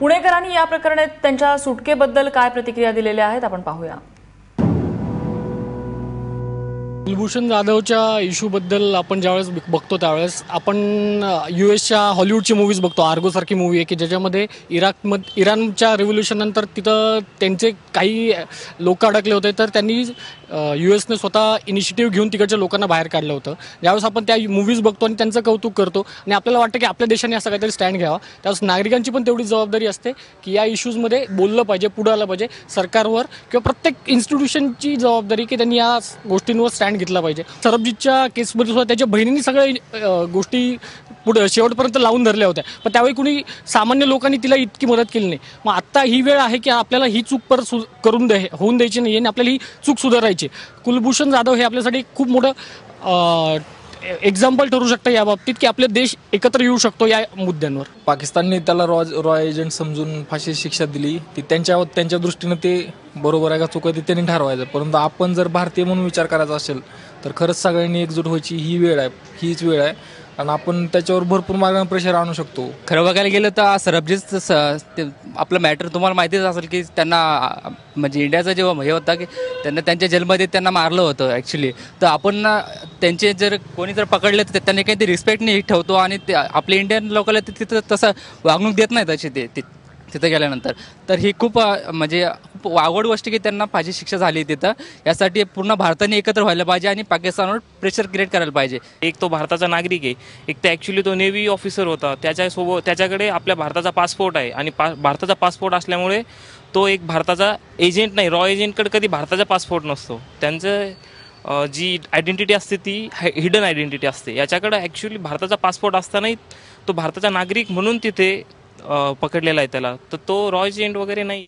पुणेकरांनी या प्रकरणात त्यांच्या सुटकेबद्दल काय प्रतिक्रिया दिलेल्या आहेत आपण पाहूया. कुलभूषण जाधवच्या इश्यूबद्दल आपण ज्यावेळेस बघ- बघतो त्यावेळेस आपण यू एसच्या हॉलिवूडची मूवीज बघतो आर्गोसारखी मूवी आहे की ज्याच्यामध्ये इराकमध इराणच्या रेव्होल्युशन नंतर तिथं त्यांचे काही लोक अडकले होते तर त्यांनी यू एसने स्वतः इनिशिएटिव्ह घेऊन तिकडच्या लोकांना बाहेर काढलं होतं. ज्यावेळेस आपण त्या मूवीज बघतो आणि त्यांचं कौतुक करतो आणि आपल्याला वाटतं की आपल्या देशाने असं काहीतरी स्टँड घ्यावा त्यावेळेस नागरिकांची पण तेवढी जबाबदारी असते की या इश्यूजमध्ये बोललं पाहिजे पुढं आलं पाहिजे सरकारवर किंवा प्रत्येक इन्स्टिट्यूशनची जबाबदारी की त्यांनी या गोष्टींवर स्टँड घेतला पाहिजे. सरबजीतच्या केसमध्ये सुद्धा त्याच्या बहिणींनी सगळ्या गोष्टी पुढे शेवटपर्यंत लावून धरल्या होत्या. पण त्यावेळी कुणी सामान्य लोकांनी तिला इतकी मदत केली नाही. मग आत्ता ही वेळ आहे की आपल्याला ही चूक परत सु करून द्या होऊन द्यायची नाही आणि आपल्याला ही चूक सुधारायची कुलभूषण जाधव हे आपल्यासाठी खूप मोठं एक्झाम्पल ठरू शकतं या बाबतीत की आपले देश एकत्र येऊ शकतो या मुद्द्यांवर? पाकिस्तानने त्याला रॉ रॉ एजंट समजून फाशी शिक्षा दिली. ती त्यांच्या त्यांच्या दृष्टीनं ते बरोबर आहे का चुक आहे ते त्यांनी ठरवायचं. परंतु आपण जर भारतीय म्हणून विचार करायचा असेल तर खरंच सगळ्यांनी एकजूट व्हायची ही वेळ आहे हीच वेळ आहे. आणि आपण त्याच्यावर भरपूर मार्गाने प्रेशर आणू शकतो. खरं बघायला गेलं तर सरबजीत स- ते आपलं मॅटर तुम्हाला माहितीच असेल की त्यांना म्हणजे इंडियाचा जेव्हा हे होता की त्यांना त्यांच्या जेलमध्ये त्यांना मारलं होतं ॲक्च्युली तर आपण ना त्यांचे जर कोणी जर पकडले तर त्यांनी काही ते रिस्पेक्ट नाही ठेवतो आणि ते आपले इंडियन लोकांना तिथं तसं वागणूक देत नाही तशी ते ते- तिथं गेल्यानंतर. तर ही खूप म्हणजे खूप वावड गोष्ट की त्यांना पाहिजे शिक्षा झाली तिथं. यासाठी पूर्ण भारताने एकत्र व्हायला पाहिजे आणि पाकिस्तानवर प्रेशर क्रिएट करायला पाहिजे. एक तो भारताचा नागरिक आहे. एक तर ॲक्च्युली तो नेव्ही ऑफिसर होता. त्याच्यासोबत त्याच्याकडे आपल्या भारताचा पासपोर्ट आहे. आणि पा भारताचा पासपोर्ट असल्यामुळे तो एक भारताचा एजंट नाही. रॉ एजंटकडे कधी भारताचा पासपोर्ट नसतो. त्यांचं जी आयडेंटिटी असते ती हिडन आयडेंटिटी असते. याच्याकडे ॲक्च्युली भारताचा पासपोर्ट असतानाही तो भारताचा नागरिक म्हणून तिथे पकडलेला आहे त्याला. तर तो रॉयज एंड वगैरे नाही.